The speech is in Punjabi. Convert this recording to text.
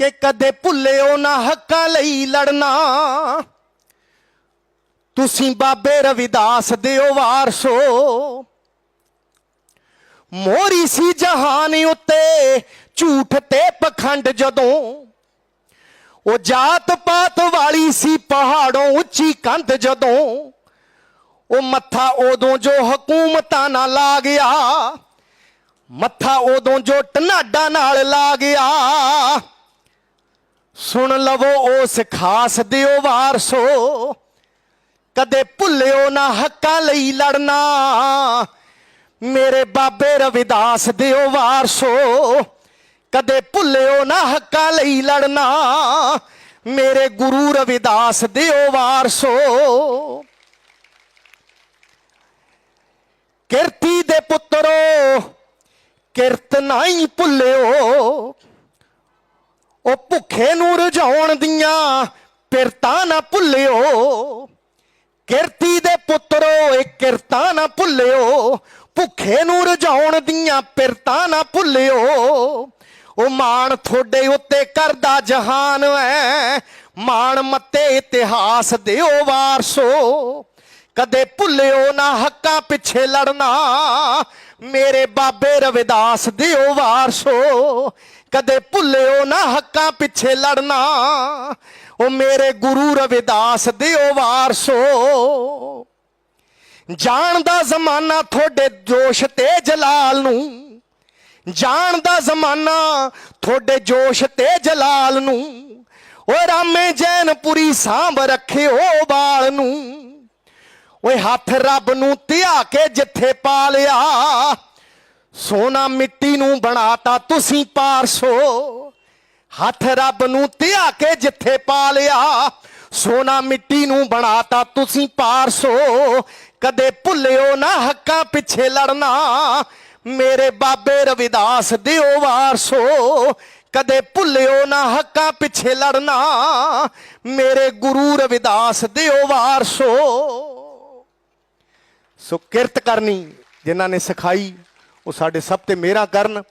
ਕਿ ਕਦੇ ਭੁੱਲਿਓ ਨਾ ਹੱਕਾਂ ਲਈ ਲੜਨਾ। ਤੁਸੀਂ ਬਾਬੇ ਰਵਿਦਾਸ ਦਿਓ ਵਾਰਸੋ। ਮੋਰੀ ਸੀ ਜਹਾਨ ਉੱਤੇ, ਝੂਠ ਤੇ ਪਖੰਡ ਜਦੋਂ। ਉਹ ਜਾਤ ਪਾਤ ਵਾਲੀ ਸੀ ਪਹਾੜੋਂ, ਉੱਚੀ ਕੰਧ ਜਦੋਂ। ਉਹ ਮੱਥਾ ਉਦੋਂ ਜੋ ਹਕੂਮਤਾਂ ਨਾਲ ਲਾ ਗਿਆ। ਮੱਥਾ ਉਦੋਂ ਜੋ ਟਨਾਡਾ ਨਾਲ ਲਾ ਗਿਆ। ਸੁਣ ਲਵੋ, ਉਸ ਖਾਸ ਦਿਓ ਵਾਰਸੋ। ਕਦੇ ਭੁੱਲਿਓ ਨਾ ਹੱਕਾਂ ਲਈ ਲੜਨਾ। ਮੇਰੇ ਬਾਬੇ ਰਵਿਦਾਸ ਦਿਓ ਵਾਰਸੋ। ਕਦੇ ਭੁੱਲਿਓ ਨਾ ਹੱਕਾਂ ਲਈ ਲੜਨਾ। ਮੇਰੇ ਗੁਰੂ ਰਵਿਦਾਸ ਦਿਓ ਵਾਰਸੋ। ਕਿਰਤੀ ਦੇ ਪੁੱਤਰੋ, ਕਿਰਤ ਨਹੀਂ ਭੁੱਲੇ ਉਹ ਭੁੱਖੇ ਨੂੰ ਰਜਾਉਣ ਦੀਆਂ ਪਿਰਤਾਂ ਨਾ ਭੁੱਲਿਓ। ਕਿਰਤੀ ਦੇ ਪੁੱਤਰੋ, ਇਹ ਕਿਰਤਾਂ ਨਾ ਭੁੱਲਿਓ। ਭੁੱਖੇ ਨੂੰ ਰਜਾਉਣ ਦੀਆਂ ਪਿਰਤਾਂ ਨਾ ਭੁੱਲਿਓ। ਉਹ ਮਾਣ ਤੁਹਾਡੇ ਉੱਤੇ ਕਰਦਾ ਜਹਾਨ ਐ। ਮਾਣ ਮੱਤੇ ਇਤਿਹਾਸ ਦਿਓ ਵਾਰਸੋ। ਕਦੇ ਭੁੱਲਿਓ ਨਾ ਹੱਕਾਂ ਪਿੱਛੇ ਲੜਨਾ। ਮੇਰੇ ਬਾਬੇ ਰਵਿਦਾਸ ਦਿਓ ਵਾਰਸੋ। ਕਦੇ ਭੁੱਲਿਓ ਨਾ ਹੱਕਾਂ ਪਿੱਛੇ ਲੜਨਾ। ਉਹ ਮੇਰੇ ਗੁਰੂ ਰਵਿਦਾਸ ਦਿਓ ਵਾਰਸੋ। ਜਾਣਦਾ ਜ਼ਮਾਨਾ ਤੁਹਾਡੇ ਜੋਸ਼ ਤੇ ਜਲਾਲ ਨੂੰ। ਜਾਣਦਾ ਜ਼ਮਾਨਾ ਤੁਹਾਡੇ ਜੋਸ਼ ਤੇ ਜਲਾਲ ਨੂੰ। ਓਏ ਰਾਮੇ ਜੈਨਪੁਰੀ ਸਾਂਭ ਰੱਖਿਓ ਬਾਲ ਨੂੰ। ਓਏ ਹੱਥ ਰੱਬ ਨੂੰ ਧਿਆ ਕੇ ਜਿੱਥੇ ਪਾ ਲਿਆ। ਸੋਨਾ ਮਿੱਟੀ ਨੂੰ ਬਣਾਤਾ ਤੁਸੀਂ ਪਾਰਸੋ। ਹੱਥ ਰੱਬ ਨੂੰ ਧਿਆ ਕੇ ਜਿੱਥੇ ਪਾ ਲਿਆ। ਸੋਨਾ ਮਿੱਟੀ ਨੂੰ ਬਣਾਤਾ ਤੁਸੀਂ ਪਾਰਸੋ। ਕਦੇ ਭੁੱਲਿਓ ਨਾ ਹੱਕਾਂ ਪਿੱਛੇ ਲੜਨਾ। ਮੇਰੇ ਬਾਬੇ ਰਵਿਦਾਸ ਦਿਓ ਵਾਰਸੋ। ਕਦੇ ਭੁੱਲਿਓ ਨਾ ਹੱਕਾਂ ਪਿੱਛੇ ਲੜਨਾ। ਮੇਰੇ ਗੁਰੂ ਰਵਿਦਾਸ ਦਿਓ ਵਾਰਸੋ। ਸੋ ਕਿਰਤ ਕਰਨੀ ਜਿਨ੍ਹਾਂ ਨੇ ਸਿਖਾਈ। ਉਹ ਸਾਡੇ ਸਭ ਤੇ ਮੇਰਾ ਕਰਨ